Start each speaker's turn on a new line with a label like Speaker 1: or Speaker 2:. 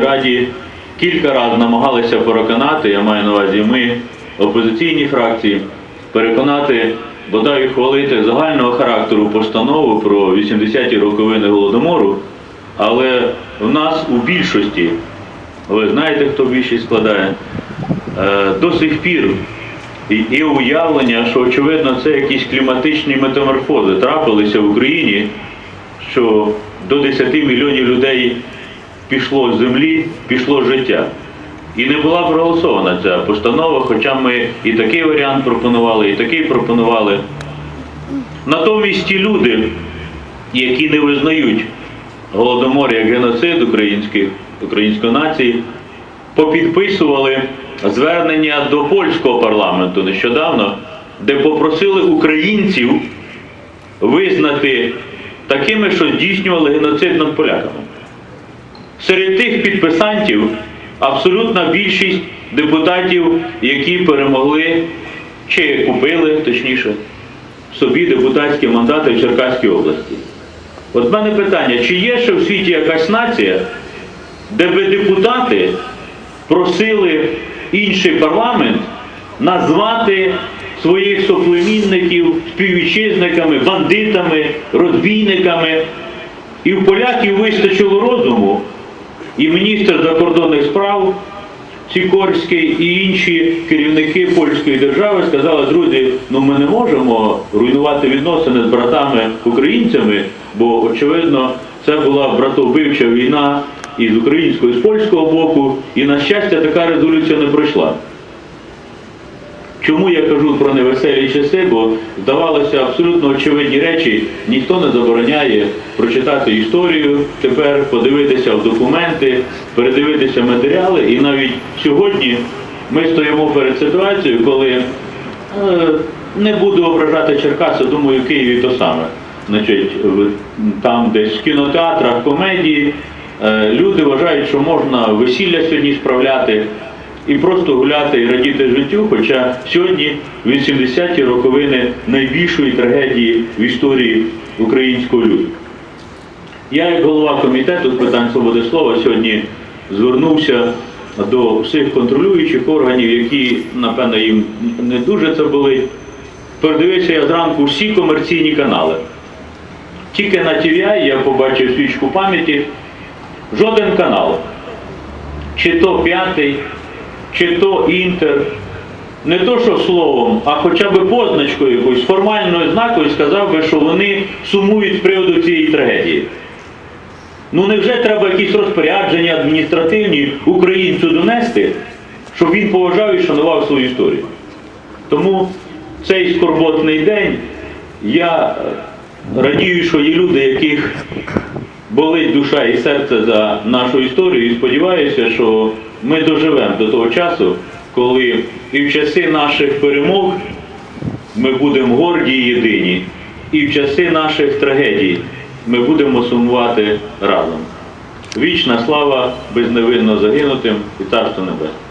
Speaker 1: Раді кілька разів намагалися переконати, я маю на увазі ми, опозиційні фракції, переконати, бодай ухвалити загального характеру постанову про 80-ті роковини Голодомору, але в нас у більшості, ви знаєте, хто більшість складає, е, до сих пір є уявлення, що очевидно це якісь кліматичні метаморфози трапилися в Україні, що до 10 мільйонів людей пішло з землі, пішло життя. І не була проголосована ця постанова, хоча ми і такий варіант пропонували, і такий пропонували. Натомість ті люди, які не визнають Голодомор як геноцид української нації, попідписували звернення до польського парламенту нещодавно, де попросили українців визнати такими, що здійснювали геноцид над поляками. Серед тих підписантів абсолютна більшість депутатів, які перемогли чи купили, точніше, собі депутатські мандати в Черкаській області. От в мене питання, чи є ще в світі якась нація, де би депутати просили інший парламент назвати своїх соплемінників співвітчизниками, бандитами, розбійниками, і в поляків вистачило розуму, і міністр закордонних справ Сікорський і інші керівники польської держави сказали, друзі, ну ми не можемо руйнувати відносини з братами українцями, бо очевидно це була братовбивча війна і з українського, і з польського боку, і на щастя така резолюція не пройшла. Чому я кажу про невеселі часи? Бо здавалося абсолютно очевидні речі, ніхто не забороняє прочитати історію, тепер подивитися в документи, передивитися матеріали. І навіть сьогодні ми стоїмо перед ситуацією, коли е, не буду ображати Черкаси, думаю, в Києві то саме. Значить, там десь в кінотеатрах, комедії, е, люди вважають, що можна весілля сьогодні справляти і просто гуляти і радіти життю, хоча сьогодні 80-ті роковини найбільшої трагедії в історії українського люду. Я, як голова комітету з питань свободи слова, сьогодні звернувся до всіх контролюючих органів, які, напевно, їм не дуже це болить. Передивився я зранку всі комерційні канали. Тільки на TVI я побачив свічку пам'яті. Жоден канал чи то п'ятий, чи то інтер, не то що словом, а хоча б позначкою якоюсь формальною знакою сказав би, що вони сумують з приводу цієї трагедії. Ну невже треба якісь розпорядження адміністративні українцю донести, щоб він поважав і шанував свою історію? Тому цей скорботний день я радію, що є люди, яких болить душа і серце за нашу історію, і сподіваюся, що ми доживемо до того часу, коли і в часи наших перемог ми будемо горді і єдині, і в часи наших трагедій ми будемо сумувати разом. Вічна слава безневинно загинутим і царство небесне.